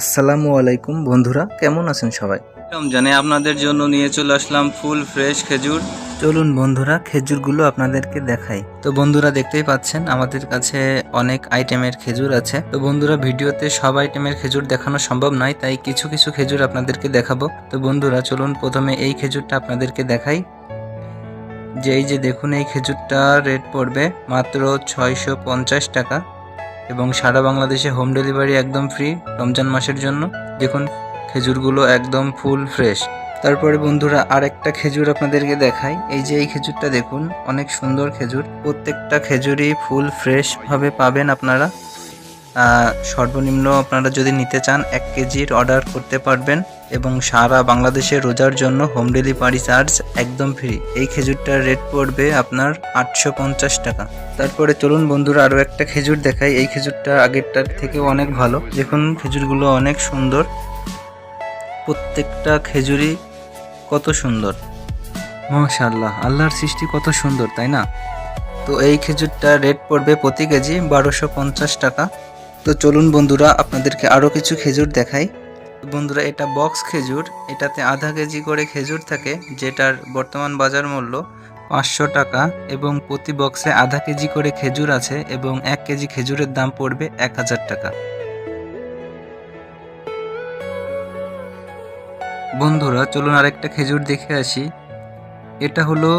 আসসালামু আলাইকুম বন্ধুরা কেমন আছেন সবাই? রমজানে আপনাদের জন্য নিয়ে চলে আসলাম ফুল ফ্রেশ খেজুর। চলুন বন্ধুরা খেজুরগুলো আপনাদেরকে দেখাই। তো বন্ধুরা দেখতেই পাচ্ছেন আমাদের কাছে অনেক আইটেমের খেজুর আছে। তো বন্ধুরা ভিডিওতে সব আইটেমের খেজুর দেখানো সম্ভব নয় তাই কিছু কিছু খেজুর আপনাদেরকে দেখাবো। তো বন্ধুরা চলুন প্রথমে এই খেজুরটা আপনাদেরকে দেখাই। যে এই যে দেখুন এই খেজুরটা রেট পড়বে মাত্র ছয়শো পঞ্চাশ টাকা। এবং সারা বাংলাদেশে হোম ডেলিভারি একদম ফ্রি রমজান মাসের জন্য। দেখুন, খেজুরগুলো একদম ফুল ফ্রেশ তারপরে বন্ধুরা, আরেকটা খেজুর আপনাদেরকে দেখাই। এই যে এই খেজুরটা দেখুন, অনেক সুন্দর খেজুর। প্রত্যেকটা খেজুরই ফুল ফ্রেশভাবে পাবেন আপনারা। সর্বনিম্ন আপনারা যদি নিতে চান, এক কেজির অর্ডার করতে পারবেন। এবং সারা বাংলাদেশে রোজার জন্য হোম ডেলিভারি চার্জ একদম ফ্রি এই খেজুরটার রেট পড়বে আপনার আটশো পঞ্চাশ টাকা। তারপরে চলুন বন্ধুরা আরও একটা খেজুর দেখাই। এই খেজুরটা আগেরটার থেকেও অনেক ভালো। দেখুন খেজুরগুলো অনেক সুন্দর। প্রত্যেকটা খেজুরই কত সুন্দর। মাশাল্লাহ আল্লাহর সৃষ্টি কত সুন্দর, তাই না? তো এই খেজুরটা রেট পড়বে প্রতি কেজি বারোশো পঞ্চাশ টাকা। তো চলুন বন্ধুরা, আপনাদেরকে আরও কিছু খেজুর দেখাই। বন্ধুরা, এটা বক্স খেজুর। এটাতে আধা কেজি করে খেজুর থাকে, যেটার বর্তমান বাজার মূল্য পাঁচশো টাকা এবং প্রতি বক্সে আধা কেজি করে খেজুর আছে এবং এক কেজি খেজুরের দাম পড়বে এক হাজার টাকা। বন্ধুরা, চলুন আরেকটা খেজুর দেখে আসি। এটা হলো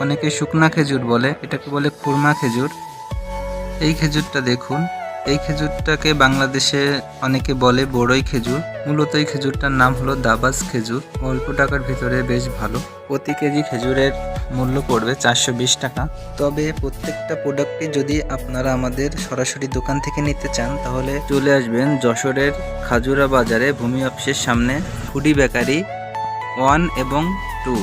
অনেকে শুকনা খেজুর বলে, এটাকে বলে খুরমা খেজুর। এই খেজুরটা দেখুন। এই খেজুরটাকে বাংলাদেশে অনেকে বলে বড়ই খেজুর। মূলত এই খেজুরটার নাম হলো দাবাস খেজুর। অল্প টাকার ভিতরে বেশ ভালো। প্রতি কেজি খেজুরের মূল্য পড়বে চারশো বিশ টাকা। তবে প্রত্যেকটা প্রোডাক্টই যদি আপনারা আমাদের সরাসরি দোকান থেকে নিতে চান, তাহলে চলে আসবেন যশোরের খাজুরা বাজারে ভূমি অফিসের সামনে ফুডি বেকারি ওয়ান এবং টু।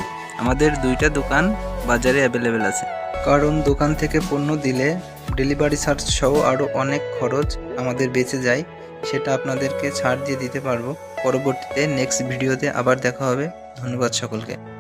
আমাদের দুইটা দোকান বাজারে অ্যাভেলেবেল আছে। কারণ দোকান থেকে পণ্য দিলে ডেলিভারি চার্জ সহ আরও অনেক খরচ আমাদের বেঁচে যায়, সেটা আপনাদেরকে ছাড় দিয়ে দিতে পারব। পরবর্তীতে নেক্সট ভিডিওতে আবার দেখা হবে। ধন্যবাদ সকলকে।